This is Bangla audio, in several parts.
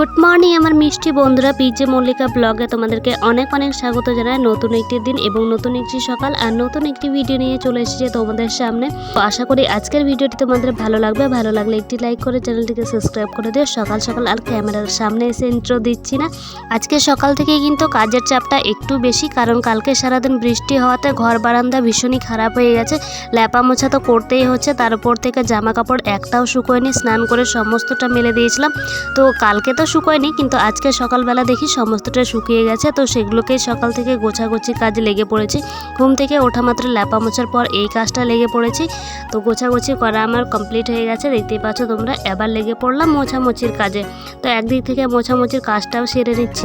গুড মর্নিং আমার মিষ্টি বন্ধুরা পিজে মল্লিকা ব্লগে তোমাদেরকে অনেক অনেক স্বাগত জানাই। নতুন একটি দিন এবং নতুন একটি সকাল আর নতুন একটি ভিডিও নিয়ে চলে এসেছে তোমাদের সামনে। আশা করি আজকের ভিডিওটি তোমাদের ভালো লাগবে। ভালো লাগলে একটি লাইক করে চ্যানেলটিকে সাবস্ক্রাইব করে দিও। সকাল সকাল আর ক্যামেরার সামনে এসে ইন্ট্রো দিচ্ছি না। আজকে সকাল থেকে কিন্তু কাজের চাপটা একটু বেশি, কারণ কালকে সারাদিন বৃষ্টি হওয়াতে ঘর বারান্দা ভীষণই খারাপ হয়ে গেছে। ল্যাপা মোছা তো করতেই হচ্ছে, তার উপর থেকে জামা কাপড় একটাও শুকোয়নি। স্নান করে সমস্তটা মেলে দিয়েছিলাম। তো কালকে তো শুকোয়নি কিন্তু আজকে সকালবেলা দেখি সমস্তটা শুকিয়ে গেছে, তো সেগুলোকে সকাল থেকে গোছাগুছি কাজ লেগে পড়েছি। ঘুম থেকে ওঠা মাত্র ল্যাপা মোছার পর এই কাজটা লেগে পড়েছি। তো গোছাগুছি করা আমার কমপ্লিট হয়ে গেছে, দেখতেই পাচ্ছ তোমরা, এবার লেগে পড়লাম মোছামুছির কাজে। তো একদিক থেকে মোছামুছির কাজটাও সেরে নিচ্ছি।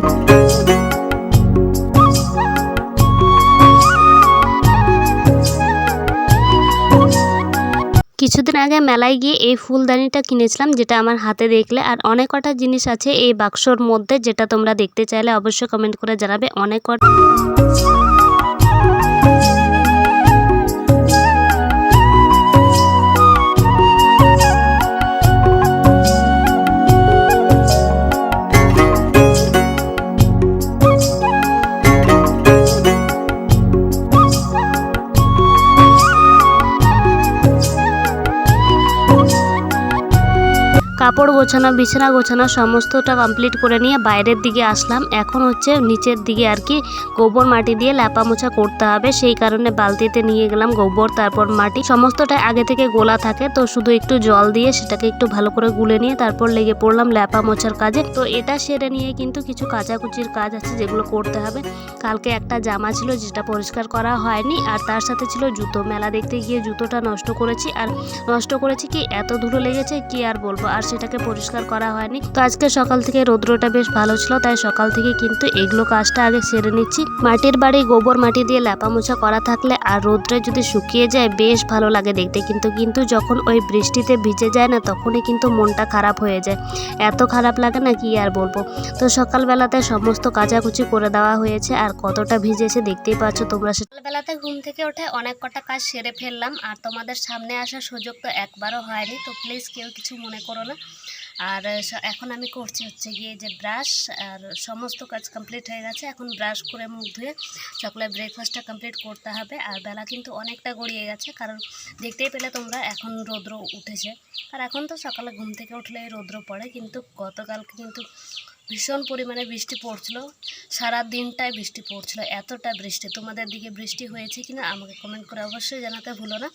কিছুদিন আগে মেলায় গিয়ে এই ফুলদানিটা কিনেছিলাম, যেটা আমার হাতে দেখলে। আর অনেক কটা জিনিস আছে এই বাক্সর মধ্যে, যেটা তোমরা দেখতে চাইলে অবশ্যই কমেন্ট করে জানাবে। অনেক কটা কাপড় গোছানো, বিছানা গোছানো সমস্তটা কমপ্লিট করে নিয়ে বাইরের দিকে আসলাম। এখন হচ্ছে নিচের দিকে আর কি গোবর মাটি দিয়ে ল্যাপা মোছা করতে হবে। সেই কারণে বালতিতে নিয়ে গেলাম গোবর, তারপর মাটি। সমস্তটা আগে থেকে গোলা থাকে, তো শুধু একটু জল দিয়ে সেটাকে একটু ভালো করে গুলে নিয়ে তারপর লেগে পড়লাম ল্যাপা মোছার কাজে। তো এটা সেরে নিয়ে কিন্তু কিছু কাচাকুচির কাজ আছে যেগুলো করতে হবে। কালকে একটা জামা ছিল যেটা পরিষ্কার করা হয়নি, আর তার সাথে ছিল জুতো। মেলা দেখতে গিয়ে জুতোটা নষ্ট করেছি। আর নষ্ট করেছি কি? এত ধুলো লেগেছে, কি আর বলব? আর সেটাকে পরিষ্কার করা হয়নি। তো আজকে সকাল থেকে রৌদ্রটা বেশ ভালো ছিল, তাই সকাল থেকে কিন্তু এগুলো কাজটা আগে সেরে নিচ্ছি। মাটির বাড়ি গোবর মাটি দিয়ে ল্যাপা মোছা করা থাকলে আর রোদ্রে যদি শুকিয়ে যায়, বেশ ভালো লাগে দেখতে। কিন্তু কিন্তু যখন ওই বৃষ্টিতে ভিজে যায় না, তখনই কিন্তু মনটা খারাপ হয়ে যায়। এত খারাপ লাগে না কি আর বলব। তো সকালবেলাতে সমস্ত কাচাকুচি করে দেওয়া হয়েছে, আর কতটা ভিজেছে দেখতেই পাচ্ছ তোমরা সকালবেলাতে ঘুম থেকে উঠে অনেক কটা কাজ সেরে ফেললাম, আর তোমাদের সামনে আসার সুযোগ তো একবারও হয়নি। তো প্লিজ কেউ কিছু মনে করো না। আর এখন আমি করছি হচ্ছে গিয়ে যে ব্রাশ আর সমস্ত কাজ কমপ্লিট হয়ে গেছে, এখন ব্রাশ করে মুখ ধুয়ে সকালে ব্রেকফাস্টটা কমপ্লিট করতে হবে, আর বেলা কিন্তু অনেকটা গড়িয়ে গেছে, কারণ দেখতেই পেলে তোমরা এখন রৌদ্র উঠেছে। আর এখন তো সকালে ঘুম থেকে উঠলে রৌদ্র পড়ে, কিন্তু গতকালকে কিন্তু ভীষণ পরিমাণে বৃষ্টি পড়ছিল সারা দিনটাই বৃষ্টি পড়ছিল, এতটা বৃষ্টি। তোমাদের দিকে বৃষ্টি হয়েছে কিনা আমাকে কমেন্ট করে অবশ্যই জানাতে ভুলো না।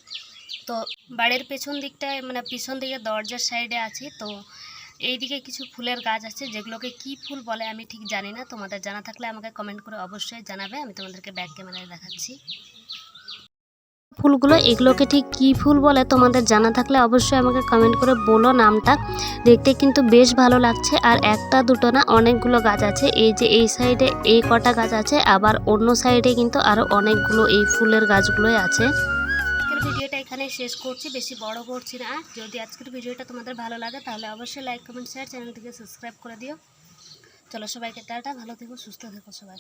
তো বাড়ির পেছন দিকটায় মানে পিছন দিকে দরজার সাইডে আছি, তো এইদিকে কিছু ফুলের গাছ আছে, যেগুলোকে কি ফুল বলে আমি ঠিক জানি না। তোমাদের জানা থাকলে আমাকে কমেন্ট করে অবশ্যই জানাবে, আমি তোমাদেরকে ব্যাক ক্যামেরায় দেখাচ্ছি। ফুলগুলো, এগুলোকে ঠিক কি ফুল বলে তোমাদের জানা থাকলে অবশ্যই আমাকে কমেন্ট করে বলো নামটা। দেখতে কিন্তু বেশ ভালো লাগছে, আর একটা দুটো না অনেকগুলো গাছ আছে, এই যে এই সাইডে এই কটা গাছ আছে, আবার অন্য সাইডে কিন্তু আরও অনেকগুলো এই ফুলের গাছগুলোই আছে। ভিডিওটা এখানে শেষ করছি, বেশি বড় করছি না। যদি আজকের ভিডিওটা তোমাদের ভালো লাগে, তাহলে অবশ্যই লাইক কমেন্ট শেয়ার চ্যানেলটিকে সাবস্ক্রাইব করে দিও। চলো সবাইকে টাটা, ভালো থেকো, সুস্থ থেকো সবাই।